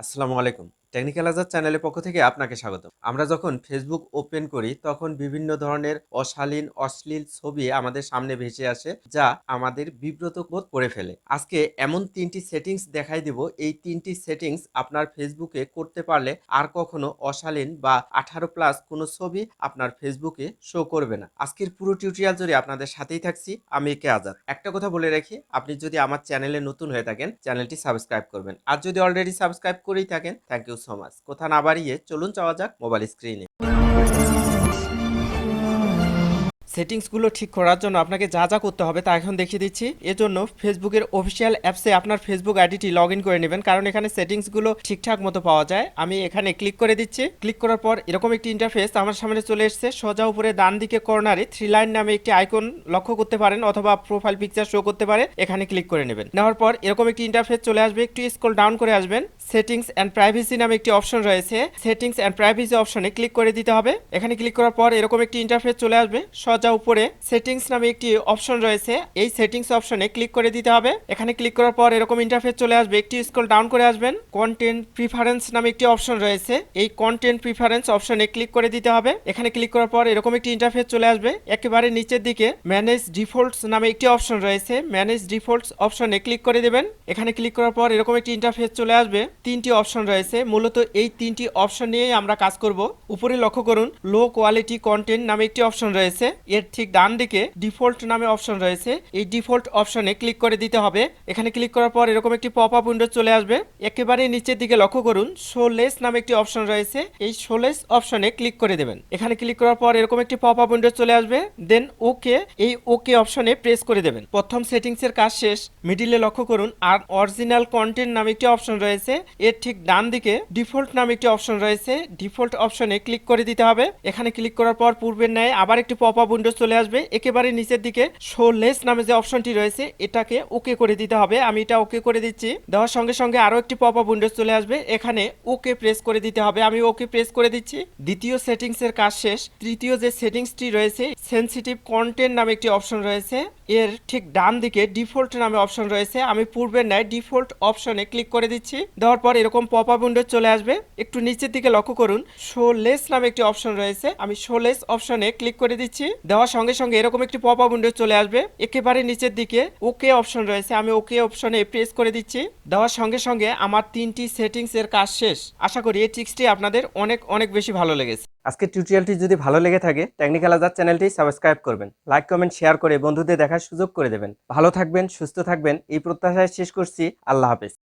আসসালামু আলাইকুম। টেকনিক্যাল আজাদ চ্যানেলের পক্ষ থেকে আপনাকে স্বাগত আমরা যখন ফেসবুক ওপেন করি, তখন বিভিন্ন ধরনের অশালীন, অশ্লীল ছবি আমাদের সামনে ভেসে আসে, যা আমাদের বিব্রত বোধ করে ফেলে। আজকে এমন তিনটি সেটিংস দেখাই দিব। এই তিনটি সেটিংস আপনার ফেসবুকে করতে পারলে আর কখনো অশালীন বা আঠারো প্লাস কোনো ছবি আপনার ফেসবুকে শো করবে না। আজকের পুরো টিউটোরিয়াল জুড়ে আপনাদের সাথেই থাকছি, আমি একে আজাদ। একটা কথা বলে রাখি, আপনি যদি আমার চ্যানেলে নতুন হয়ে থাকেন চ্যানেলটি সাবস্ক্রাইব করবেন। আর যদি অলরেডি সাবস্ক্রাইব করেই থাকেন থ্যাংক ইউ সো মাচ কথা না বাড়িয়ে চলুন চাওয়া যাক মোবাইল স্ক্রিনে সেটিংসগুলো ঠিক করার জন্য আপনাকে যা যা করতে হবে তা এখন দেখিয়ে দিচ্ছি। এজন্য ফেসবুকের অফিসিয়াল অ্যাপসে আপনার ফেসবুক আইডিটি লগ করে নেবেন, কারণ এখানে সেটিংসগুলো ঠিকঠাক মতো পাওয়া যায়। আমি এখানে ক্লিক করে দিচ্ছি। ক্লিক করার পর এরকম একটি ইন্টারফেস আমার সামনে চলে এসেছে। সোজা উপরে ডান দিকে কর্নারে থ্রি লাইন নামে একটি আইকন লক্ষ্য করতে পারেন অথবা প্রোফাইল পিকচার শো করতে পারে। এখানে ক্লিক করে নেবেন। নেওয়ার পর এরকম একটি ইন্টারফেস চলে আসবে। একটু স্ক্রল ডাউন করে আসবেন। সেটিংস অ্যান্ড প্রাইভেসি নামে একটি অপশন রয়েছে। সেটিংস অ্যান্ড প্রাইভেসি অপশনে ক্লিক করে দিতে হবে। এখানে ক্লিক করার পর এরকম একটি ইন্টারফেস চলে আসবে। সজা উপরে সেটিংস নামে একটি অপশন রয়েছে। এই সেটিংস অপশনে ক্লিক করে দিতে হবে। এখানে ক্লিক করার পর এরকম ইন্টারফেস চলে আসবে। একটি স্ক্রল ডাউন করে আসবেন। কন্টেন্ট প্রিফারেন্স নামে একটি অপশন রয়েছে। এই কন্টেন্ট প্রিফারেন্স অপশনে ক্লিক করে দিতে হবে। এখানে ক্লিক করার পর এরকম একটি ইন্টারফেস চলে আসবে। একেবারে নিচের দিকে ম্যানেজ ডিফল্টস নামে একটি অপশন রয়েছে। ম্যানেজ ডিফল্টস অপশনে ক্লিক করে দেবেন। এখানে ক্লিক করার পর এরকম একটি ইন্টারফেস চলে আসবে। তিনটি অপশন রয়েছে। মূলত এই তিনটি অপশন নিয়েই আমরা কাজ করব। উপরে লক্ষ্য করুন লো কোয়ালিটি কন্টেন্ট নামে একটি অপশন রয়েছে। এর ঠিক ডান দিকে ডিফল্ট নামে অপশন রয়েছে। এই ডিফল্ট অপশনে ক্লিক করে দিতে হবে। এখানে ক্লিক করার পর এরকম একটি পপ আপ উইন্ডো চলে আসবে। একেবারে নিচের দিকে লক্ষ্য করুন শোলেস নামে একটি অপশন রয়েছে। এই শোলেস অপশনে ক্লিক করে দেবেন। এখানে ক্লিক করার পর এরকম একটি পপ আপ উইন্ডো চলে আসবে। দেন ওকে এই ওকে অপশনে প্রেস করে দেবেন। প্রথম সেটিংসের কাজ শেষ। মিডিলে লক্ষ্য করুন, আর অরিজিনাল কন্টেন্ট নামে একটি অপশন রয়েছে। এর ঠিক ডান দিকে ডিফল্ট নামে একটি অপশন রয়েছে। ডিফল্ট অপশনে ক্লিক করে দিতে হবে। এখানে ক্লিক করার পর পূর্বের ন্যায় আবার একটি পপ আপ উইন্ডো চলে আসবে। একেবারে নিচের দিকে শো লেস নামে যে অপশনটি রয়েছে, এটাকে ওকে করে দিতে হবে। আমি এটা ওকে করে দিচ্ছি। দেওয়ার সঙ্গে সঙ্গে আরও একটি পপ আপ উইন্ডো চলে আসবে। এখানে ওকে প্রেস করে দিতে হবে। আমি ওকে প্রেস করে দিচ্ছি। দ্বিতীয় সেটিংস এর কাজ শেষ। তৃতীয় যে সেটিংসটি রয়েছে সেনসিটিভ কন্টেন্ট নামে একটি অপশন রয়েছে। এর ঠিক ডান দিকে ডিফল্ট নামে অপশন রয়েছে। আমি পূর্বের ন্যায় ডিফল্ট অপশনে ক্লিক করে দিচ্ছি। দেওয়ার পর এরকম পপ আপ উইন্ডো চলে আসবে। একটু নিচের দিকে লক্ষ্য করুন। শো লেস নামে একটি অপশন রয়েছে। আমি শো লেস অপশনে ক্লিক করে দিচ্ছি। দেওয়ার সঙ্গে সঙ্গে এরকম একটি পপ আপ উইন্ডো চলে আসবে। একেবারে নিচের দিকে ওকে অপশন রয়েছে। আমি ওকে অপশনে প্রেস করে দিচ্ছি। দেওয়ার সঙ্গে সঙ্গে আমার তিনটি সেটিংস এর কাজ শেষ। আশা করি এই ট্রিক্সটি আপনাদের অনেক অনেক বেশি ভালো লেগেছে। আজকে টিউটোরিয়ালটি যদি ভালো লেগে থাকে টেকনিক্যাল আজাদ চ্যানেলটি সাবস্ক্রাইব করবেন। লাইক কমেন্ট শেয়ার করে বন্ধুদের দেখার সুযোগ করে দেবেন। ভালো থাকবেন, সুস্থ থাকবেন। এই প্রত্যাশায় শেষ করছি। আল্লাহ হাফেজ।